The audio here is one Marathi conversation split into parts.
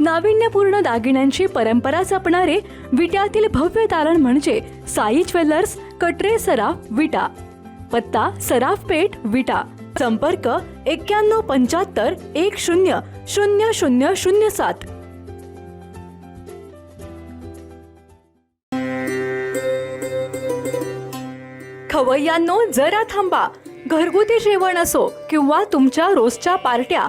नाविन्यपूर्ण दागिन्यांची परंपरा जपणारे विट्यातील भव्य तारण म्हणजे साई ज्वेलर्स कटरे सराफ विटा. पत्ता सराफ पेठ विटा. संपर्क एक्क्याण्णव पंच्याहत्तर एक शून्य शून्य शून्य शून्य सात. खवय्यांनो जरा थांबा. घरगुती जेवण असो किंवा तुमच्या रोजच्या पार्ट्या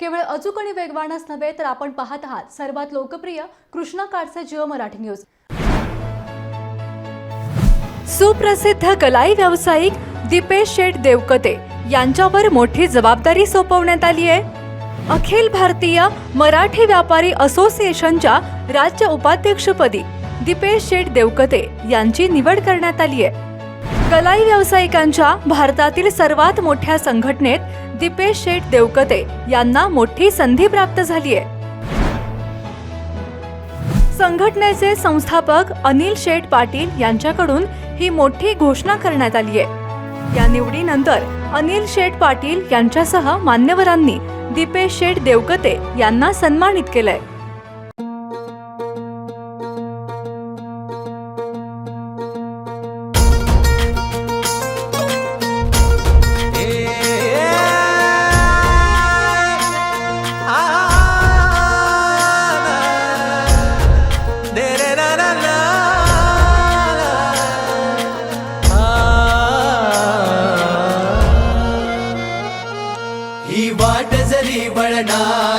केवळ अचूक आणि वेगवानच नव्हे तर आपण पाहत आहात सर्वात लोकप्रिय कृष्णा काडचे जिओ मराठी न्यूज. सुप्रसिद्ध कलाई व्यावसायिक दीपेश शेठ देवकते यांच्यावर मोठी जबाबदारी सोपवण्यात आली आहे. अखिल भारतीय मराठी व्यापारी असोसिएशनच्या राज्य उपाध्यक्षपदी दीपेश शेठ देवकते यांची निवड करण्यात आली आहे. कलाई व्यावसायिकांच्या भारतातील सर्वात मोठ्या संघटनेत दीपेश शेठ देवकते यांना मोठी संधी प्राप्त झाली आहे. संघटनेचे संस्थापक अनिल शेठ पाटील यांच्याकडून ही मोठी घोषणा करण्यात आली आहे. या निवडीनंतर अनिल शेठ पाटील यांच्यासह मान्यवरांनी दीपेश शेठ देवकते यांना सन्मानित केलंय.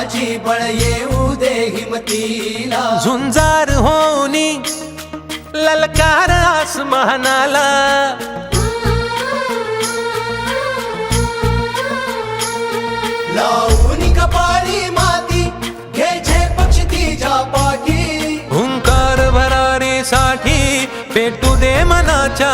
बळणाची बळ येऊ दे हिमतीला. झुंजार होनी ललकार आसमानाला. लावून कपाळी माती घ्यायचे पक्ष तिच्या पाठी. हुंकार भरारीसाठी पेटू दे मनाच्या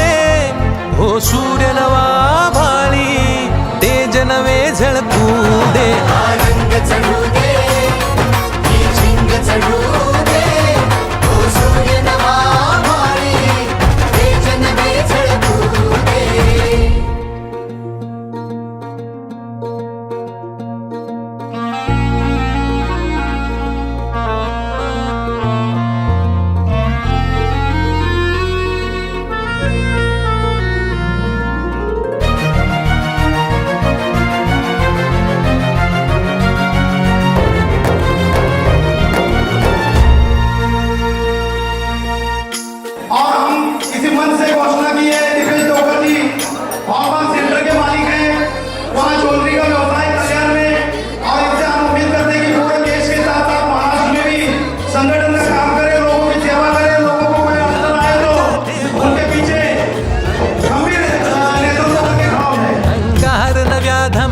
हो सूर्य नवा भाळी ते जनवे झळकू दे. आनंद चढू दे.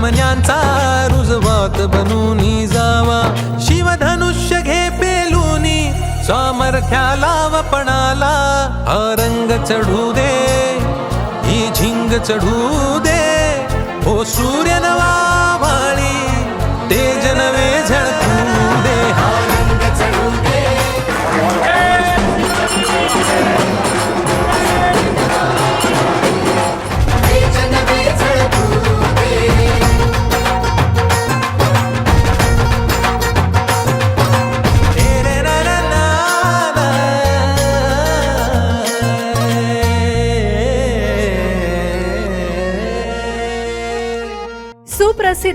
पाहण्यांचा रुजवात बनून जावा. शिवधनुष्य घे पेलूनी सामर्थ्याला वपणाला हा चढू दे ही झिंग चढू दे. हो सूर्य नवा वाळी ते जनवे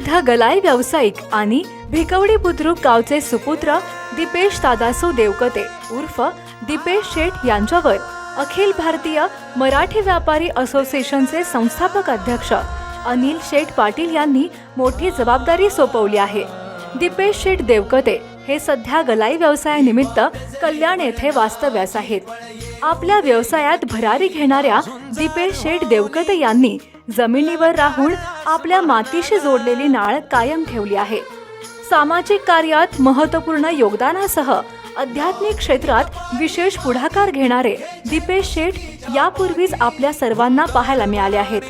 प्रसिद्ध गलाई व्यावसायिक आणि भिकवडी बुद्रुक गावचे सुपुत्र दीपेश दादासू देवकते उर्फ दीपेश शेठ यांच्यावर अखिल भारतीय मराठी व्यापारी असोसिएशनचे संस्थापक अध्यक्ष अनिल शेठ पाटील यांनी मोठी जबाबदारी सोपवली आहे. दीपेश शेठ देवकते हे सध्या गलाई व्यवसायानिमित्त कल्याण येथे वास्तव्यास आहेत. आपल्या व्यवसायात भरारी घेणाऱ्या दीपेश शेठ देवकते यांनी जमिनीवर राहून आपल्या मातीशी जोडलेली नाळ कायम ठेवली आहे. सामाजिक कार्यात महत्त्वपूर्ण योगदानासह आध्यात्मिक क्षेत्रात विशेष पुढाकार घेणारे दीपेश शेठ यापूर्वीच आपल्या सर्वांना पाहायला मिळाले आहेत.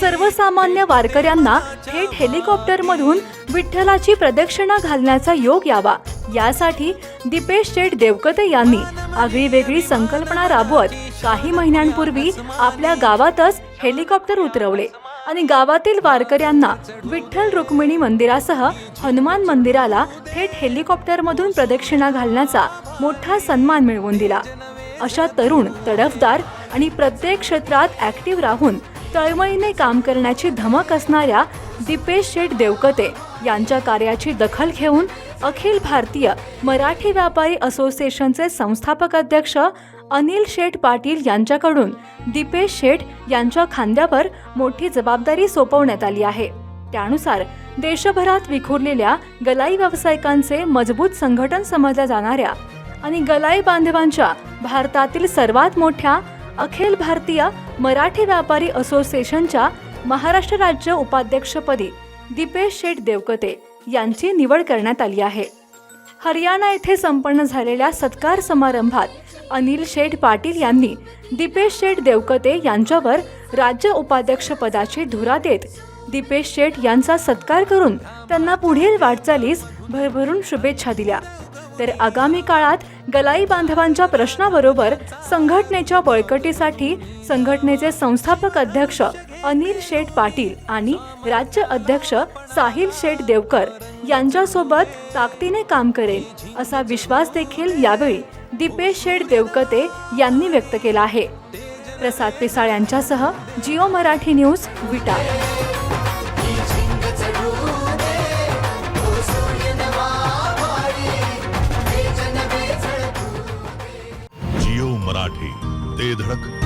सर्वसामान्य वारकऱ्यांना थेट हेलिकॉप्टरमधून विठ्ठलाची प्रदक्षिणा घालण्याचा योग यावा यासाठी दीपेश शेठ देवकते यांनी आगळी वेगळी संकल्पना राबवत काही महिन्यांपूर्वी आपल्या गावातच हेलिकॉप्टर उतरवले आणि गावातील वारकऱ्यांना विठ्ठल रुक्मिणी मंदिरासह हनुमान मंदिराला थेट हेलिकॉप्टरमधून प्रदक्षिणा घालण्याचा मोठा सन्मान मिळवून दिला. अशा तरुण तडफदार आणि प्रत्येक क्षेत्रात ऍक्टिव्ह राहून तळमळीने काम करण्याची धमक असणाऱ्या दीपेश शेठ देवकते यांच्या कार्याची दखल घेऊन अखिल भारतीय मराठी व्यापारी असोसिएशनचे संस्थापक अध्यक्ष अनिल शेठ पाटील यांच्याकडून दीपेश शेठ यांच्या खांद्यावर मोठी जबाबदारी सोपवण्यात आली आहे. त्यानुसार देशभरात विखुरलेल्या गलाई व्यावसायिकांचे मजबूत संघटन समजल्या जाणाऱ्या आणि गलाई बांधवांच्या भारतातील सर्वात मोठ्या अखिल भारतीय मराठी व्यापारी असोसिएशनच्या महाराष्ट्र राज्य उपाध्यक्षपदी दीपेश शेठ देवकते यांची निवड करण्यात आली आहे. हरियाणा येथे संपन्न झालेल्या सत्कार समारंभात अनिल शेठ पाटील यांनी दीपेश शेठ देवकते यांच्यावर राज्य उपाध्यक्षपदाची धुरा देत दीपेश शेठ यांचा सत्कार करून त्यांना पुढील वाटचालीस भरभरून शुभेच्छा दिल्या. तर आगामी काळात गलाई बांधवांच्या प्रश्नाबरोबर संघटनेच्या बळकटीसाठी संघटनेचे संस्थापक अध्यक्ष अनिल शेठ पाटील आणि राज्य अध्यक्ष साहिल शेठ देवकर यांच्यासोबत ताकदीने काम करेल असा विश्वास देखील यावेळी दीपेश शेठ देवकते यांनी व्यक्त केला आहे. प्रसाद पिसाळ यांच्यासह जिओ मराठी न्यूज विटा. जिओ मराठी ते धडक.